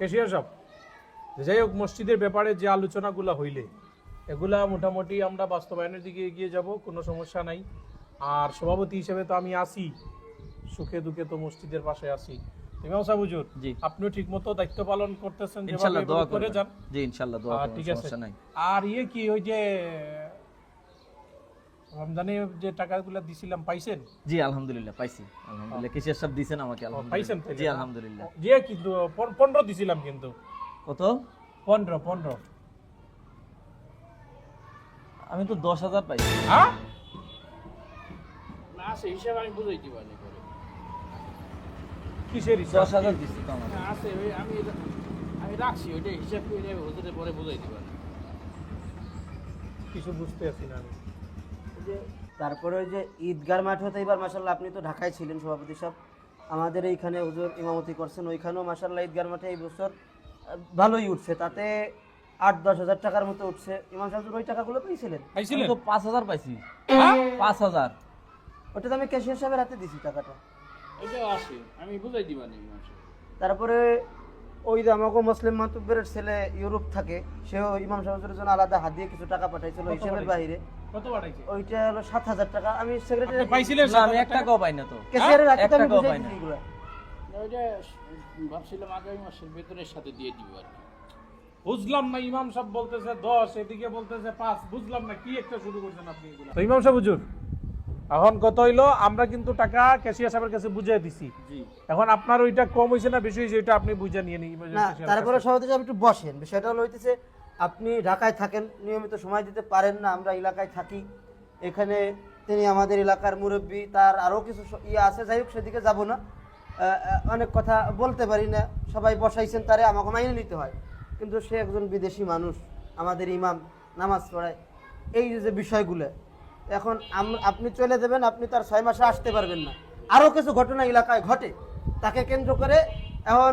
Cashier সাহেব যাই হোক মসজিদের ব্যাপারে যে আলোচনাগুলো হইলে এগুলা মোটামুটি আমরা বাস্তবায়নের দিকে এগিয়ে যাব কোনো সমস্যা নাই। আর সভাপতি হিসেবে তো আমি আসি সুখে দুঃখে তো মসজিদের পাশে আসি ইমাম সাহেব হুজুর জি। আপনিও ঠিক মতো দায়িত্ব পালন করতেছেন যেভাবে ইনশাল্লাহ দোয়া করে যান। জি ইনশাল্লাহ দোয়া ঠিক আছে। নাই। আর ইয়ে কি ওই যে রমজানে যে টাকাগুলো দিছিলাম পাইছেন? জি আলহামদুলিল্লাহ পাইছি। আলহামদুলিল্লাহ কেশিয়ার সাহেব দিছেন আমাকে? পাইছেন জি আলহামদুলিল্লাহ। যে কিন্তু পন- পনেরো দিছিলাম কিন্তু। কত? পনেরো পনেরো। আমি তো দশ হাজার পাইছি। হ্যাঁ? না আছে হিসাব আমি বুঝাইতে পারি পরে। কিসের হিসাব? দশ হাজার দিচ্ছি তো আমাকে। আছে ওই আমি আমি রাখছি ওইটা হিসাব করে হুজুরে পরে বুঝাইতে পারি। কিছু বুঝতে আছি না আমি। তারপরে ওই যে ঈদগার মাঠ হতে এবার মাসাল্লাহ আপনি তো ঢাকায় ছিলেন সভাপতি সব আমাদের এইখানে হুজুর ইমামতি করছেন ওইখানেও মাসাল্লাহ ঈদগার মাঠে এই বছর ভালোই উঠছে। তাতে আট দশ হাজার টাকার মতো উঠছে। ইমাম সাহেব ওই টাকাগুলো পেয়েছিলেন তো পাঁচ হাজার পাইছি। হ্যাঁ? পাঁচ হাজার। ওটা তো আমি ক্যাশিয়ার সাহেবের হাতে দিছি টাকাটা। আমি তারপরে ওই যে আমাকে মুসলিম মাতুব্বের ছেলে ইউরোপ থাকে সেও ইমাম সাহেবের জন্য আলাদা হাত দিয়ে কিছু টাকা পাঠাইছিল হিসেবের বাইরে। কত বাড়াইছে ওইটা হলো সাত হাজার টাকা। আমি সেক্রেটারি পাইছিলেন না আমি হাজার টাকাও পাই না তো। ক্যাশিয়ারের হাতে আমি বুঝাই দিছি এগুলো। ওইটা ভাবছিলাম আগামী মাসের বেতনের সাথে দিয়ে দিব আর কি। বুঝলাম না ইমাম সাহেব বলতেছে দশ এদিকে বলতেছে পাঁচ বুঝলাম না কি একটা শুরু করছেন আপনি এগুলো? তো ইমাম সাহেব হুজুর এখন কত হইল? আমরা কিন্তু টাকা ক্যাশিয়ার সাহেবের কাছে বুঝিয়ে দিছি। এখন আপনার ওইটা কম হয়েছে না বেশি হয়েছে আপনি বুঝে নিয়ে নিন। তারপরে সভাপতি সাহেব একটু বসেন। বিষয়টা হলো হইতেছে আপনি ঢাকায় থাকেন, নিয়মিত সময় দিতে পারেন না, আমরা এলাকায় থাকি। এখানে তিনি আমাদের এলাকার মুরব্বী, তার আরও কিছু ইয়ে আছে, যাই হোক, সেদিকে যাব না। অনেক কথা বলতে পারি না, সবাই বসাইছেন তারে, আমাকে মাইনে নিতে হয়। কিন্তু সে একজন বিদেশি মানুষ, আমাদের ইমাম, নামাজ পড়ায়। এই যে বিষয়গুলো, এখন আপনি চলে দেবেন আপনি তার ছয় মাসে আসতে পারবেন না। আরও কিছু ঘটনা এলাকায় ঘটে, তাকে কেন্দ্র করে এখন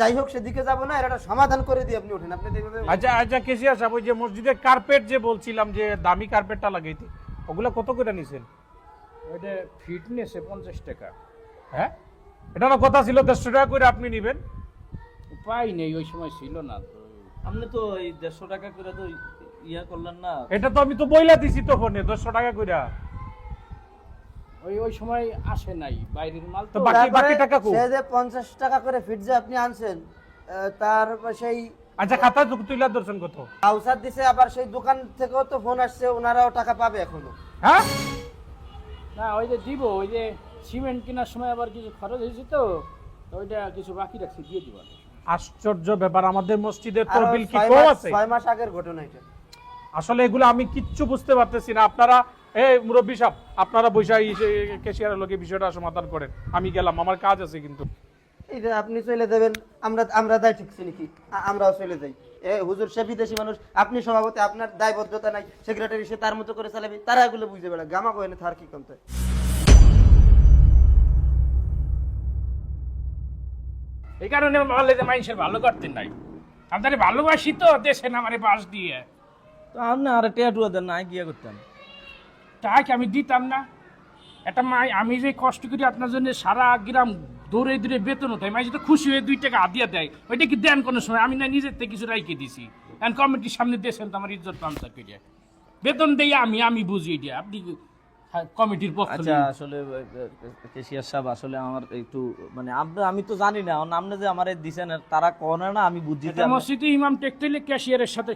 যাই হোক সেদিকে যাব না এর একটা সমাধান করে দিয়ে আপনি ওঠেন। আপনি দেখবেন আচ্ছা আচ্ছা কেশিয়ার সাহেব ওই যে মসজিদের কার্পেট যে বলছিলাম যে দামি কার্পেটটা লাগাইতে ওগুলা কত করে নিছেন? ওইটা ফিটনেসে পঞ্চাশ টাকা। হ্যাঁ? এটা না কথা ছিল দেড়শো টাকা করে আপনি নিবেন? পাই নেই ওই সময় ছিল না। তো আপনি তো এই দেড়শো টাকা করে তো ইয়া করলেন না। এটা তো আমি তো বইলা দিছি তো ফোনে দেড়শো টাকা করে ওই ওই সময় আসে নাই বাইরের মাল তো। বাকি- বাকি টাকা কো? সে যে পঞ্চাশ টাকা করে ফিট যে আপনি আনছেন তার সেই আচ্ছা খাতা তুইলা ধরছেন কত? হাউসার দিছে আবার সেই দোকান থেকেও তো ফোন আসছে ওনারাও টাকা পাবে এখনও। হ্যাঁ? না ওই যে দিব ওই যে সিমেন্ট কেনার সময় আবার কিছু খরচ হয়েছে তো তো ওইটা কিছু বাকি রাখছি দিয়ে দিব আশ্চর্য ব্যাপার আমাদের মসজিদের তরবিল কি কম মাস- আছে? ছয় মাস আগের ঘটনা এটা। আসলে এগুলো আমি কিচ্ছু বুঝতে পারতেছি না। আপনারা এই মুরব্বী সাহেব আপনারা বৈশা কেশিয়ারের লোকে বিষয়টা সমাধান করেন। আমি গেলাম আমার কাজ আছে কিন্তু। যে আপনি চলে দেবেন আমরা আমরা দায় ঠিকছি নাকি আমরাও চলে যাই। এ হুজুর সে বিদেশি মানুষ আপনি সভাপতি আপনার দায়বদ্ধতা নাই। সেক্রেটারি সে তার মতো করে চালাবে তারা এগুলো বুঝে বেড়া গামা কয়েনে থার কি কমতে এই কারণে বলে যে মানুষের ভালো করতে নাই। আপনারে ভালোবাসি তো দেশে না নামারে পাশ দিয়ে। তো আপনি আর টেয়া টুয়া দেন না গিয়া তাকে আমি দিতাম না। একটা মাই আমি যে কষ্ট করি আপনার জন্য সারা গ্রাম দৌড়ে দৌড়ে বেতন হতো। মাই তো খুশি হয়ে দুই টাকা হাতিয়া দেয় ওইটা কি দেন কোনো সময়? আমি না নিজের থেকে কিছু রাইকে দিছি। এখন কমিটির সামনে দিয়েছেন তো আমার ইজ্জত পামসা করিয়া বেতন দেই আমি আমি বুঝি এটা। আপনি কমিটির পক্ষ আচ্ছা আসলে কেশিয়ার সাহেব আসলে আমার একটু মানে আমি তো জানি না আপনি যে আমার দিছেন তারা কনে না আমি বুঝি একটা মসজিদে ইমাম টেকটাইলে ক্যাশিয়ারের সাথে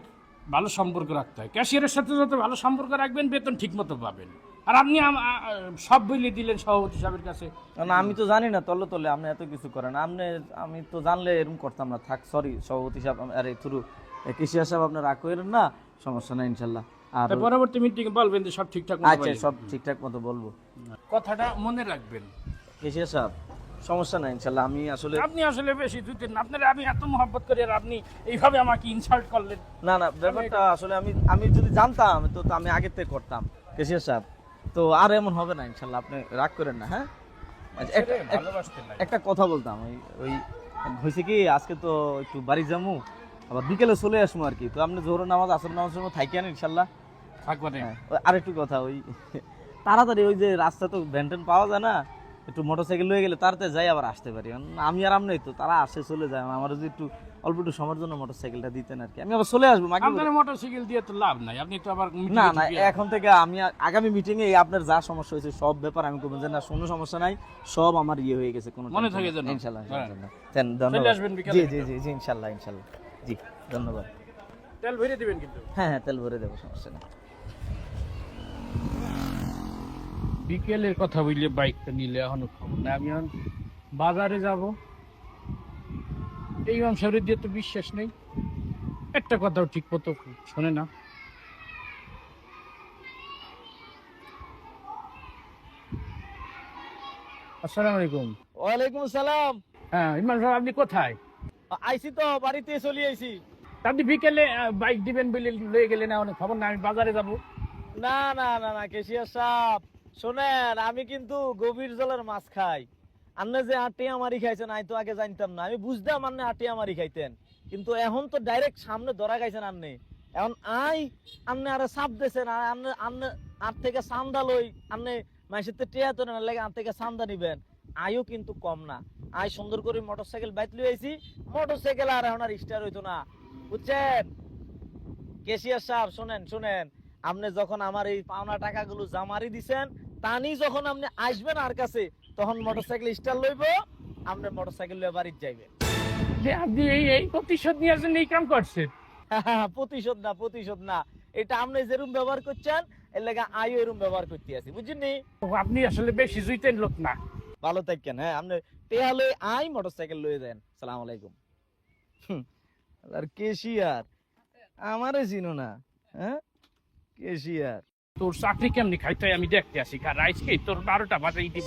ভালো সম্পর্ক রাখতে হয়। ক্যাশিয়ারের সাথে যত ভালো সম্পর্ক রাখবেন বেতন ঠিক মতো পাবেন। আর আপনি সব বইলে দিলেন সভাপতি সাহেবের কাছে। না আমি তো জানি না তলে তলে আপনি এত কিছু করেন। আপনি আমি তো জানলে এরকম করতাম না। থাক সরি সভাপতি সাহেব আরে থ্রু কেশিয়ার সাহেব আপনি রাগ করেন না সমস্যা নাই ইনশাল্লাহ। আর পরবর্তী মিটিং বলবেন যে সব ঠিকঠাক আচ্ছা সব ঠিকঠাক মতো বলব। কথাটা মনে রাখবেন। কেশিয়ার সাহেব সমস্যা নাই ইনশাল্লাহ আমি আসলে আপনি আসলে বেশি দুইতেন না। আপনারা আমি এত মহব্বত করি আর আপনি এইভাবে আমাকে ইনসাল্ট করলেন। না না ব্যাপারটা আসলে আমি আমি যদি জানতাম তো তো আমি আগের থেকে করতাম কেশিয়ার সাহেব। তো আর এমন হবে না ইনশাল্লাহ আপনি রাগ করেন না হ্যাঁ? আচ্ছা, একটা-। একটা কথা বলতাম ওই ওই হয়েছে কি আজকে তো একটু বাড়ি যাব আবার বিকেলে চলে আসব আর কি। তো আপনি জোহর নামাজ আসর নামাজ সময় থাকেন ইনশাল্লাহ থাকবে না। হ্যাঁ ওই কথা ওই তাড়াতাড়ি ওই যে রাস্তা তো ভ্যান ট্যান পাওয়া যায় না একটু মোটরসাইকেল লয়ে গেলে তাড়াতাড়ি যাই আবার আসতে পারি। আমি আর আমরাই তো তারা আসে চলে যায়। আমার যদি একটু অল্প একটু সময়ের জন্য মোটরসাইকেলটা দিতেন আর কি আমি আবার চলে আসব আপনার মোটরসাইকেল দিয়ে তো লাভ নাই আপনি তো আবার না না এখন থেকে আমি আগামী মিটিং এ আপনার যা সমস্যা হয়েছে সব ব্যাপার আমি করব। যে না কোনো সমস্যা নাই সব আমার ইয়ে হয়ে গেছে কোনো মনে থাকে যেন। ইনশাল্লাহ হ্যাঁ। ধন্যবাদ। জি জি জি জি ইনশাল্লাহ ইনশাল্লাহ। জি ধন্যবাদ। তেল ভরে দিবেন কিন্তু। হ্যাঁ হ্যাঁ তেল ভরে দেবো সমস্যা নেই। বিকেলের কথা বললে বাইকটা নিলে এখনও খবর না আমি এখন বাজারে যাব। এই সাহেবের দিয়ে তো বিশ্বাস নেই। একটা কথাও ঠিক মতো শোনে না। আসসালামু আলাইকুম। ওয়ালাইকুম আসসালাম। হ্যাঁ ইমাম সাহেব আপনি কোথায়? আইসি তো বাড়িতে চলে আইসি আপনি বিকেলে বাইক দিবেন বলে লয়ে গেলেন এখন খবর না আমি বাজারে যাব। না না না না কেশিয়ার সাহেব। শোনেন, আমি কিন্তু গভীর জলের মাছ খাই। আপনি যে আটিয়া মারি খাইছেন আমি তো আগে জানতাম না। আমি বুঝতাম আপনি আটিয়া মারি খাইতেন। কিন্তু এখন তো ডাইরেক্ট সামনে ধরা খাইছেন আপনি এখন আই আপনি আরে সাপ দিয়েছেন, আর আপনি আপনি আর থেকে সান্দা লই আপনি মাসের তো টিয়া তো না লাগে আর থেকে সান্দা নিবেন। আয়ও কিন্তু কম না। আই সুন্দর করে মোটরসাইকেল বাইক লই আইছি, মোটরসাইকেল আর এখন আর স্টার হইতো না। বুঝছেন? কেশিয়ার সাহেব শুনেন শুনেন। আপনি যখন আমার এই পাওনা টাকাগুলো জামারি দিছেন তানি যখন আপনি আসবেন আর কাছে তখন মোটরসাইকেল স্টার লইব আপনি মোটরসাইকেল লয়ে বাড়িতে যাইবেন। যে আপনি এই এই প্রতিশোধ নেওয়ার জন্য এই কাম করছেন? প্রতিশোধ না প্রতিশোধ না। এটা আপনি যেরকম ব্যবহার করছেন এর লাগে আইও এরকম ব্যবহার করতে আছি বুঝছেন নি আপনি আসলে বেশি জুইতেন লোক না। ভালো থাকেন হ্যাঁ আপনি লই আই মোটরসাইকেল লয়ে দেন সালাম আলাইকুম। আর কেশিয়ার আমারে চিনো না হ্যাঁ? কেশিয়ার তোর চাকরি কেমনি খাইতে আমি দেখতে আসি কার আজকে তোর বারোটা বাজাই দিব।